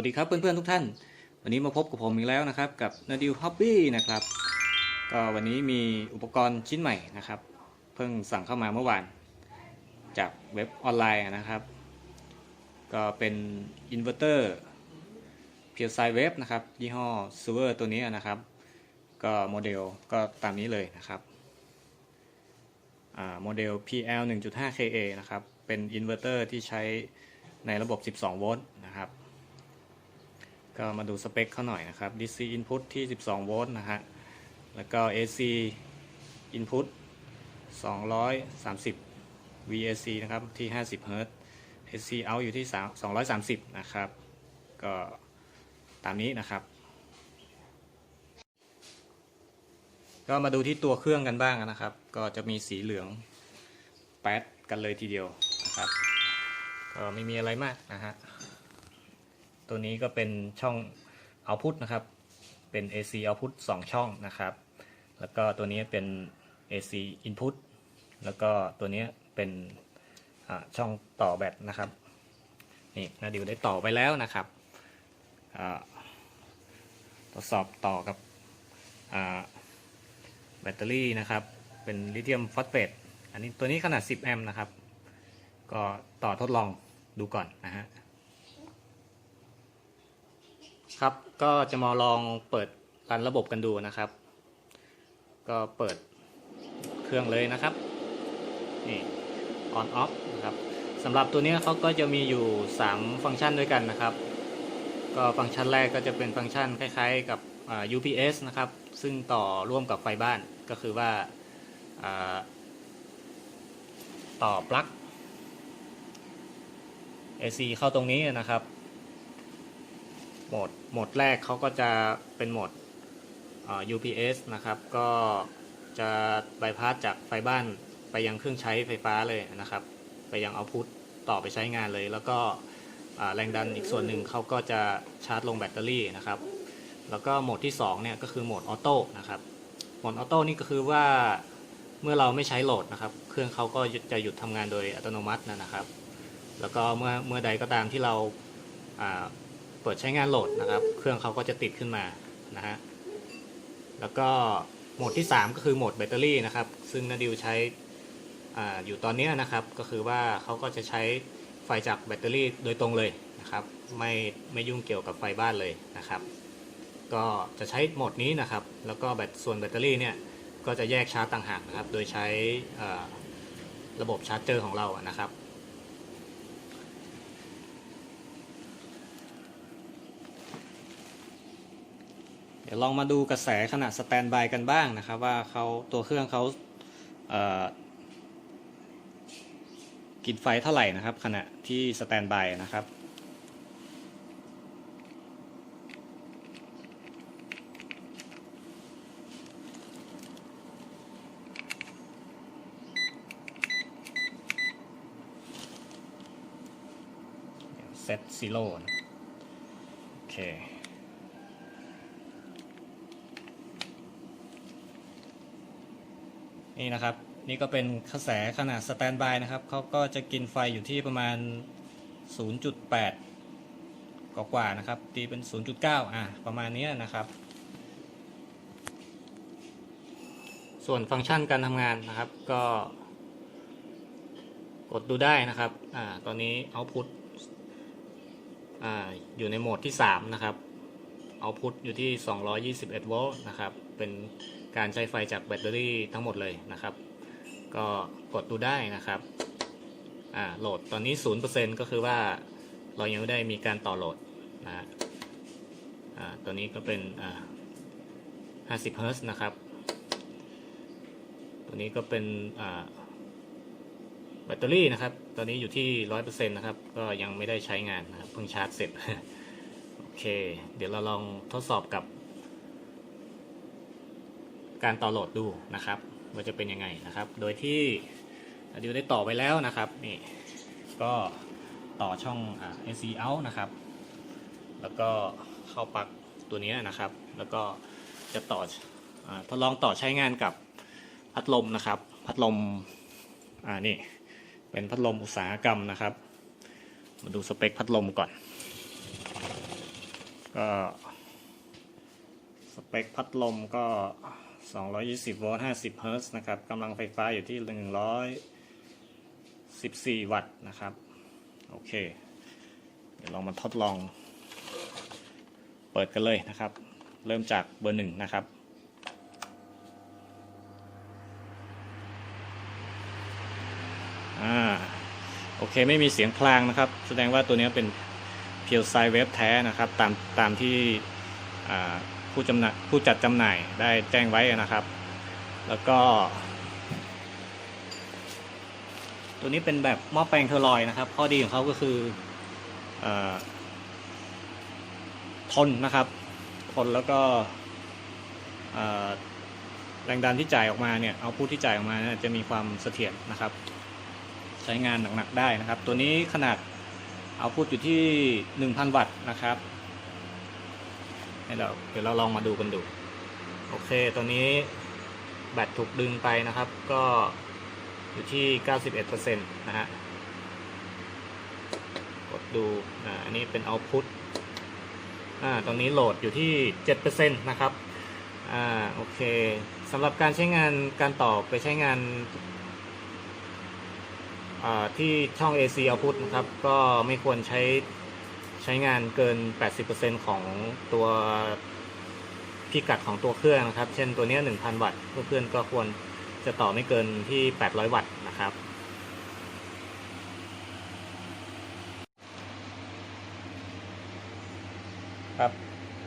วัสดีครับเพื่อนๆทุกท่าน วันนี้มาพบกับผมอีกแล้วนะครับ กับนาดิวฮ็อบบี้นะครับก็วันนี้มีอุปกรณ์ชิ้นใหม่นะครับ เพิ่งสั่งเข้ามาเมื่อวาน จากเว็บออนไลน์นะครับ ก็เป็นอินเวอร์เตอร์เพียวไซเวฟนะครับ ยี่ห้อซูเวอร์ตัวนี้นะครับ ก็โมเดลก็ตามนี้เลยนะครับอ่าโมเดล PL 1.5 KA นะครับ เป็นอินเวอร์เตอร์ที่ใช้ในระบบ 12 โวลต์นะครับ ก็มาดูสเปคเขาหน่อยนะครับ DC input ที่ 12 โวลต์นะฮะ แล้วก็ AC input 230 VAC นะครับ ที่ 50 เฮิรตซ์ AC out อยู่ที่ 230 นะครับ ก็ตามนี้นะครับ ก็มาดูที่ตัวเครื่องกันบ้างนะครับ ก็จะมีสีเหลืองแป๊ดกันเลยทีเดียวนะครับ ก็ไม่มีอะไรมากนะฮะ ตัวนี้ก็เป็นช่อง output นะครับ เป็น AC output 2 ช่องนะครับ แล้วก็ตัวนี้เป็น AC input แล้วก็ตัวนี้เป็นช่องต่อแบตนะครับนี่นาดิวได้ต่อไปแล้วนะครับทดสอบต่อกับแบตเตอรี่นะครับ เป็นลิเธียมฟอสเฟตอันนี้ตัวนี้ขนาด 10 แอมป์นะครับ ก็ต่อทดลองดูก่อนนะฮะ ครับ ก็จะมาลองเปิดรันระบบกันดูนะครับ ก็เปิดเครื่องเลยนะครับ นี่ on off นะครับสำหรับตัวนี้เขาก็จะมีอยู่ 3 ฟังก์ชันด้วยกันนะครับ ก็ฟังก์ชันแรกก็จะเป็นฟังก์ชันคล้ายๆกับ UPS นะครับ ซึ่งต่อร่วมกับไฟบ้านก็คือว่าต่อปลั๊ก AC เข้าตรงนี้นะครับ โหมดโหมดแรกเขาก็จะเป็นโหมด UPS นะครับ ก็จะบายพาสจากไฟบ้านไปยังเครื่องใช้ไฟฟ้าเลยนะครับ ไปยังเอาพุทต่อไปใช้งานเลย แล้วก็แรงดันอีกส่วนหนึ่งเขาก็จะชาร์จลงแบตเตอรี่นะครับ แล้วก็โหมดที่2เนี่ยก็คือโหมดออโต้นะครับโหมดออโต้นี่ก็คือว่าเมื่อเราไม่ใช้โหลดนะครับ เครื่องเขาก็จะหยุดทำงานโดยอัตโนมัตินะครับ แล้วก็เมื่อเมื่อใดก็ตามที่เรา เปิดใช้งานโหลดนะครับ เครื่องเขาก็จะติดขึ้นมานะฮะแล้วก็โหมดที่ 3 ก็คือโหมดแบตเตอรี่นะครับ ซึ่งนาดิวใช้ออยู่ตอนนี้นะครับ ก็คือว่าเขาก็จะใช้ไฟจากแบตเตอรี่โดยตรงเลยนะครับ ไม่ไม่ยุ่งเกี่ยวกับไฟบ้านเลยนะครับ ก็จะใช้โหมดนี้นะครับ แล้วก็แบตส่วนแบตเตอรี่เนี่ยก็จะแยกชาร์จต่างหากนะครับ โดยใช้ระบบชาร์จเจอร์ของเรานะครับ ดี๋ยวลองมาดูกระแสขนาดสแตนบายกันบ้างนะครับว่าเขาตัวเครื่องเขาเกินไฟเท่าไหร่นะครับ ขณะที่สแตนบายนะครับเซตซีโร่นโอเค นี่นะครับ นี่ก็เป็นกระแสขนาดสแตนบายนะครับเขาก็จะกินไฟอยู่ที่ประมาณ 0.8 กว่าๆนะครับ ตีเป็น 0.9 อะประมาณนี้นะครับ ส่วนฟังก์ชันการทำงานนะครับก็กดดูได้นะครับ อ่า ตอนนี้ output อ่า อยู่ในโหมดที่ 3 นะครับ output อยู่ที่ 221 โวลต์นะครับ เป็น การใช้ไฟจากแบตเตอรี่ทั้งหมดเลยนะครับ ก็กดดูได้นะครับอ่าโหลดตอนนี้ 0%ก็คือว่าเรายังไม่ได้มีการต่อโหลดนะฮะอ่าตัวนี้ก็เป็นอ่า50เฮิร์ตซ์นะครับ ตัวนี้ก็เป็นอ่าแบตเตอรี่นะครับ ตอนนี้อยู่ที่ 100%นะครับ ก็ยังไม่ได้ใช้งานนะครับ เพิ่งชาร์จเสร็จ โอเค เดี๋ยวเราลองทดสอบกับ การต่อโหลดดูนะครับว่าจะเป็นยังไงนะครับ โดยที่ดิวได้ต่อไปแล้วนะครับนี่ก็ต่อช่องอ่า AC out นะครับ แล้วก็เข้าปลั๊กตัวนี้นะครับ แล้วก็จะต่ออทดลองต่อใช้งานกับพัดลมนะครับ พัดลมอ่านี่เป็นพัดลมอุตสาหกรรมนะครับ มาดูสเปคพัดลมก่อน ก็สเปคพัดลมก็ 220 โวลต์ 50 เฮิร์ตซ์นะครับกำลังไฟฟ้าอยู่ที่ 114 วัตต์นะครับ โอเค เดี๋ยวลองมาทดลอง เปิดกันเลยนะครับ เริ่มจากเบอร์หนึ่งนะครับอ่าโอเค ไม่มีเสียงคลางนะครับ แสดงว่าตัวนี้เป็นเพียวไซเวฟแท้นะครับ ตามตามที่อ่า ผู้จำหน่ายผู้จัดจำหน่ายได้แจ้งไว้นะครับ แล้วก็ ตัวนี้เป็นแบบหม้อแปลงเทอร์ลอยนะครับ ข้อดีของเขาก็คืออทนนะครับ ทนแล้วก็แรงดันที่จ่ายออกมาเนี่ยเอาพูดที่จ่ายออกมาจะมีความเสถียรนะครับ ใช้งานหนักๆได้นะครับ ตัวนี้ขนาดเอาพูดอยู่ที่ 1,000 วัตต์นะครับ ให้เราเดี๋ยวเราลองมาดูกันดู โอเคตัวนี้แบตถูกดึงไปนะครับ ก็อยู่ที่ 91%นะฮะ กดดู อ่า อันนี้เป็น output อ่า ตรงนี้โหลดอยู่ที่ 7%นะครับ อ่า โอเคสำหรับการใช้งานการต่อไปใช้งานอ่าที่ช่อง AC output นะครับ ก็ไม่ควรใช้ ช้งานเกิน 80%ของตัวพิกัดของตัวเครื่องนะครับ เช่นตัวนี้ 1,000 วัตต์เพื่อนๆก็ควรจะต่อไม่เกินที่ 800 วัตต์นะครับ ครับ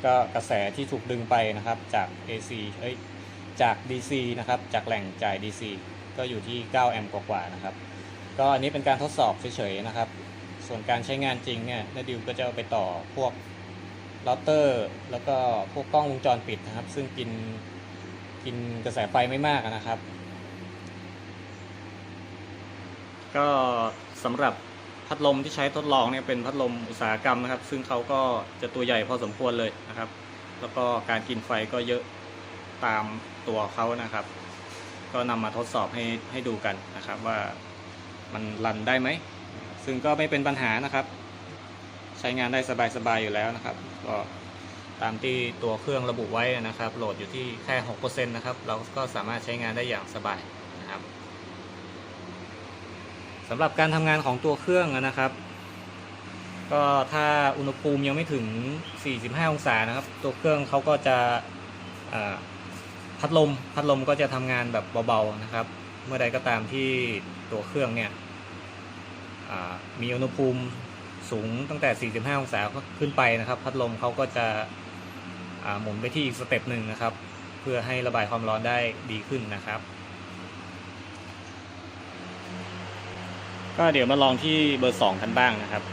ก็กระแสที่ถูกดึงไปนะครับจาก AC เอ้ย จาก DC นะครับ จากแหล่งจ่าย DC ก็อยู่ที่ 9 แอมป์กว่าๆนะครับ ก็อันนี้เป็นการทดสอบเฉยๆนะครับ ส่วนการใช้งานจริงเนี่ยนาดิวก็จะเอาไปต่อพวกเราเตอร์ แล้วก็พวกกล้องวงจรปิดนะครับ ซึ่งกินกินกระแสไฟไม่มากนะครับ ก็สำหรับพัดลมที่ใช้ทดลองเนี่ยเป็นพัดลมอุตสาหกรรมนะครับ ซึ่งเขาก็จะตัวใหญ่พอสมควรเลยนะครับ แล้วก็การกินไฟก็เยอะตามตัวเขานะครับ ก็นำมาทดสอบให้ให้ดูกันนะครับว่ามันรันได้ไหม ซึ่งก็ไม่เป็นปัญหานะครับ ใช้งานได้สบายๆอยู่แล้วนะครับ ก็ตามที่ตัวเครื่องระบุไว้นะครับ โหลดอยู่ที่แค่6%นะครับ เราก็สามารถใช้งานได้อย่างสบายนะครับสำหรับการทำงานของตัวเครื่องนะครับ ก็ถ้าอุณหภูมิยังไม่ถึง 45 องศานะครับ ตัวเครื่องเขาก็จะพัดลม พัดลมก็จะทำงานแบบเบาๆนะครับ เมื่อใดก็ตามที่ตัวเครื่องเนี่ย มีอุณหภูมิสูงตั้งแต่ 45 องศาขึ้นไปนะครับ พัดลมเขาก็จะหมุนไปที่อีกสเต็ปหนึ่งนะครับ เพื่อให้ระบายความร้อนได้ดีขึ้นนะครับ ก็เดี๋ยวมาลองที่เบอร์ 2 กันบ้างนะครับ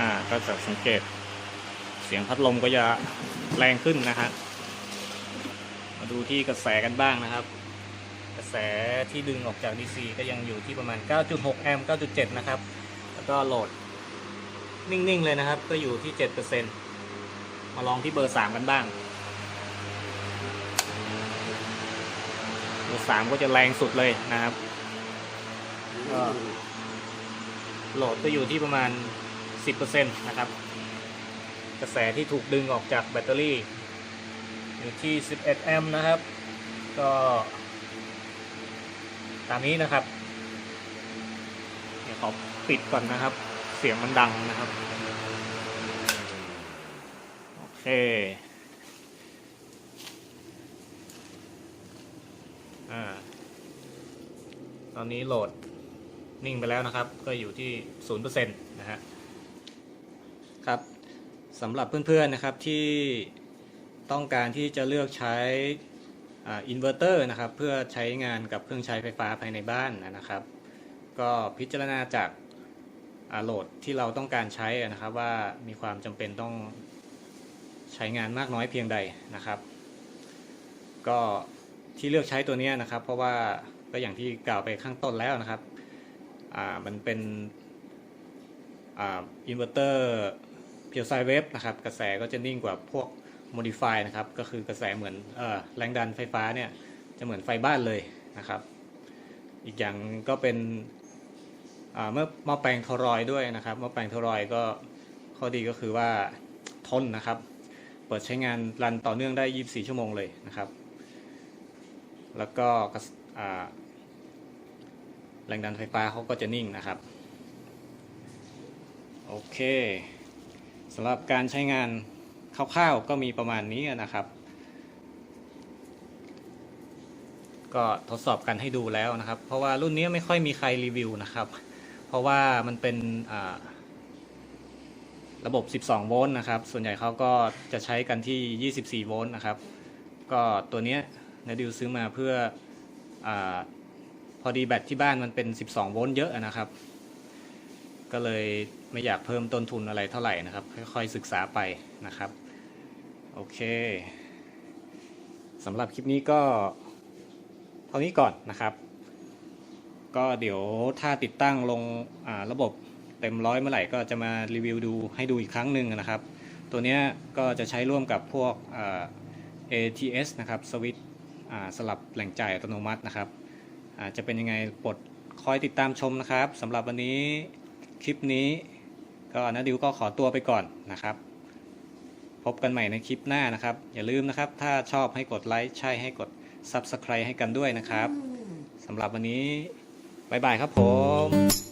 อ่าก็จะสังเกตเสียงพัดลมก็จะแรงขึ้นนะฮะมาดูที่กระแสกันบ้างนะครับ แสที่ดึงออกจาก DC ก็ยังอยู่ที่ประมาณ 9.6 แอมป์ 9.7 นะครับ แล้วก็โหลด นิ่ง ๆ เลยนะครับ ก็อยู่ที่ 7%มาลองที่เบอร์ 3 กันบ้าง เบอร์ 3 ก็จะแรงสุดเลยนะครับ ก็โหลดก็อยู่ที่ประมาณ 10%นะครับ กระแสที่ถูกดึงออกจากแบตเตอรี่ อยู่ที่ 11 แอมป์นะครับ ก็ ตามนี้นะครับเดี๋ยวขอปิดก่อนนะครับ เสียงมันดังนะครับ โอเค อ่า ตอนนี้โหลดนิ่งไปแล้วนะครับ ก็อยู่ที่0%นะฮะ ครับสำหรับเพื่อนๆนะครับที่ต้องการที่จะเลือกใช้ อินเวอร์เตอร์นะครับเพื่อใช้งานกับเครื่องใช้ไฟฟ้าภายในบ้านนะครับ ก็พิจารณาจากโหลดที่เราต้องการใช้นะครับว่ามีความจำเป็นต้องใช้งานมากน้อยเพียงใดนะครับ ก็ที่เลือกใช้ตัวนี้นะครับ เพราะว่าก็อย่างที่กล่าวไปข้างต้นแล้วนะครับมันเป็นอินเวอร์เตอร์เพียวไซเวฟนะครับกระแสก็จะนิ่งกว่าพวก Modify นะครับ ก็คือกระแสเหมือนอแรงดันไฟฟ้าเนี่ยจะเหมือนไฟบ้านเลยนะครับ อีกอย่างก็เป็นเมื่อหม้อแปลงทอรอยด้วยนะครับหม้อแปลงทอรอยก็ข้อดีก็คือว่าทนนะครับ เปิดใช้งานรันต่อเนื่องได้ 24 ชั่วโมงเลยนะครับ แล้วก็แรงดันไฟฟ้าเขาก็จะนิ่งนะครับ โอเคสำหรับการใช้งาน คร่าวๆก็มีประมาณนี้นะครับ ก็ทดสอบกันให้ดูแล้วนะครับ เพราะว่ารุ่นนี้ไม่ค่อยมีใครรีวิวนะครับ เพราะว่ามันเป็นระบบ 12 โวลต์นะครับ ส่วนใหญ่เขาก็จะใช้กันที่ 24 โวลต์นะครับ ก็ตัวนี้นาดิวซื้อมาเพื่ออพอดีแบตที่บ้านมันเป็น 12 โวลต์เยอะนะครับ ก็เลยไม่อยากเพิ่มต้นทุนอะไรเท่าไหร่นะครับ ค่อยๆศึกษาไปนะครับ โอเคสำหรับคลิปนี้ก็เท่านี้ก่อนนะครับ ก็เดี๋ยวถ้าติดตั้งลงอ่าระบบเต็มร้อยเมื่อไหร่ก็จะมารีวิวดูให้ดูอีกครั้งหนึ่งนะครับ ตัวนี้ก็จะใช้ร่วมกับพวก ATS นะครับสวิตสลับแหล่งจ่ายอัตโนมัตินะครับจะเป็นยังไงโปรดคอยติดตามชมนะครับสำหรับวันนี้คลิปนี้ก็นะดิวก็ขอตัวไปก่อนนะครับ บกันใหม่ในคลิปหน้านะครับ อย่าลืมนะครับ ถ้าชอบให้กดไลค์ใช่ให้กด Subscribe ให้กันด้วยนะครับสำหรับวันนี้บ๊ายบายครับผม